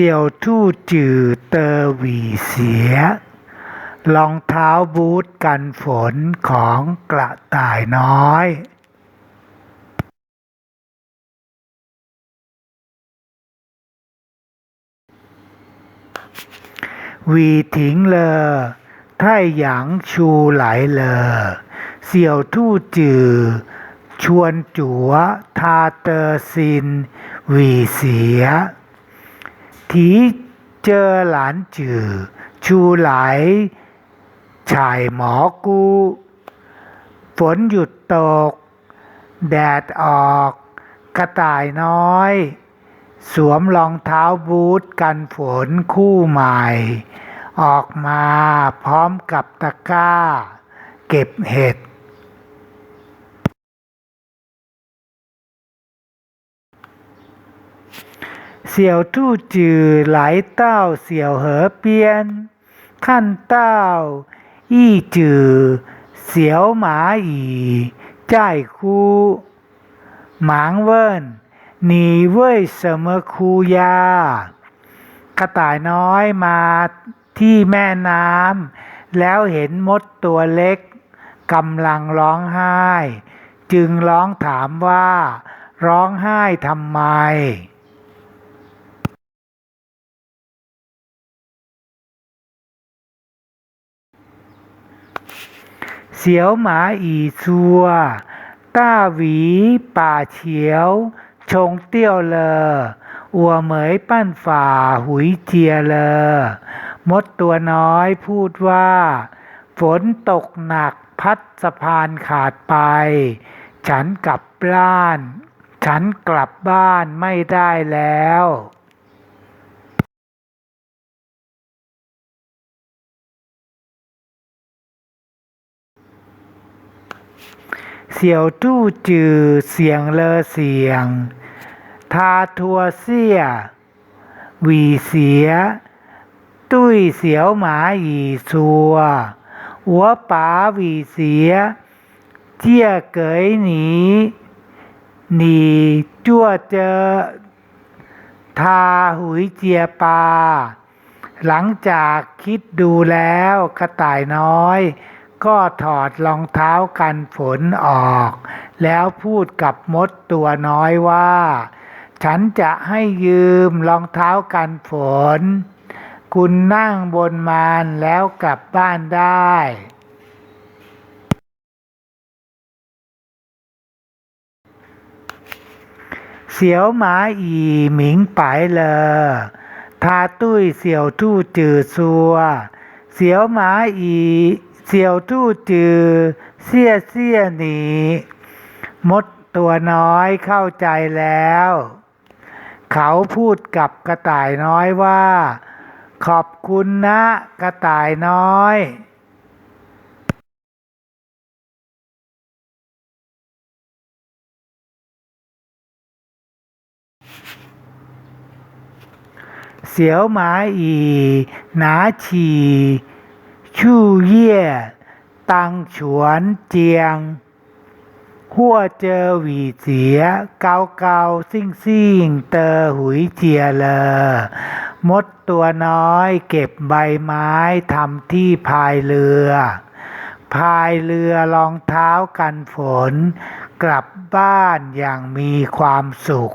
เสี่ยวทู่จือเตอหวีเสียรองเท้าบูทกันฝนของกระต่ายน้อยหวีถิงเลอไท่หยางชูไหลเลอ เสี่ยวทู่จือ ชวนจัว ทาเตอซินหวีเสีย ทีเจอหลานจือ ชูไหลชายหมอกูฝนหยุดตก แดดออก กระต่ายน้อย สวมรองเท้าบูทกันฝนคู่ใหม่ ออกมาพร้อมกับตะกร้า เก็บเห็ด เสี่ยวทู่จือไหลเต้าเสี่ยวเหอเปียน ขั้นเต้า อี้จือ เสียวหมาอีจ่ายคูหมางเวินหนีเว่ยเสมอคูยากระต่ายน้อยมาที่แม่น้ำแล้วเห็นมดตัวเล็กกำลังร้องไห้ จึงร้องถามว่า ร้องไห้ทำไม สียวหมาอีซัว ต้าหวีป่าเฉียว ชงเตี้ยวเลอ อัวเหมยปั้นฝ่าหุยเจียเลอ มดตัวน้อยพูดว่า ฝนตกหนักพัดสะพานขาดไป ฉันกลับบ้าน ฉันกลับบ้านไม่ได้แล้ว เสี่ยวทู่จือเสียงเลอเสียง ทาทัวเสียหวีเสีย ตุ้ยเสียวหมาอีซัว หัวป๋าหวีเสีย เจี้ยเกยหนีหนีจั่วเจอ ทาหุยเจียปาหลังจากคิดดูแล้วกระต่ายน้อย ก็ถอดรองเท้ากันฝนออก แล้วพูดกับมดตัวน้อยว่า ฉันจะให้ยืมรองเท้ากันฝน คุณนั่งบนมานแล้วกลับบ้านได้เสียวหมาอีหมิงไปเลอทาตุ้ยเสี่ยวทู่จือซัว เสียวหมาอี เสี่ยวทู่จือ เสี้ยเสี้ยหนี มดตัวน้อยเข้าใจแล้ว เขาพูดกับกระต่ายน้อยว่า ขอบคุณนะกระต่ายน้อยเสียวหมาอี หนาฉี่ ชู่เย่ตังฉวนเจียง หัวเจอหวีเสีย เกาเกาซิ่งซิ่งเตอหุยเจียเลอมดตัวน้อยเก็บใบไม้ทำที่พายเรือ พายเรือรองเท้ากันฝน กลับบ้านอย่างมีความสุข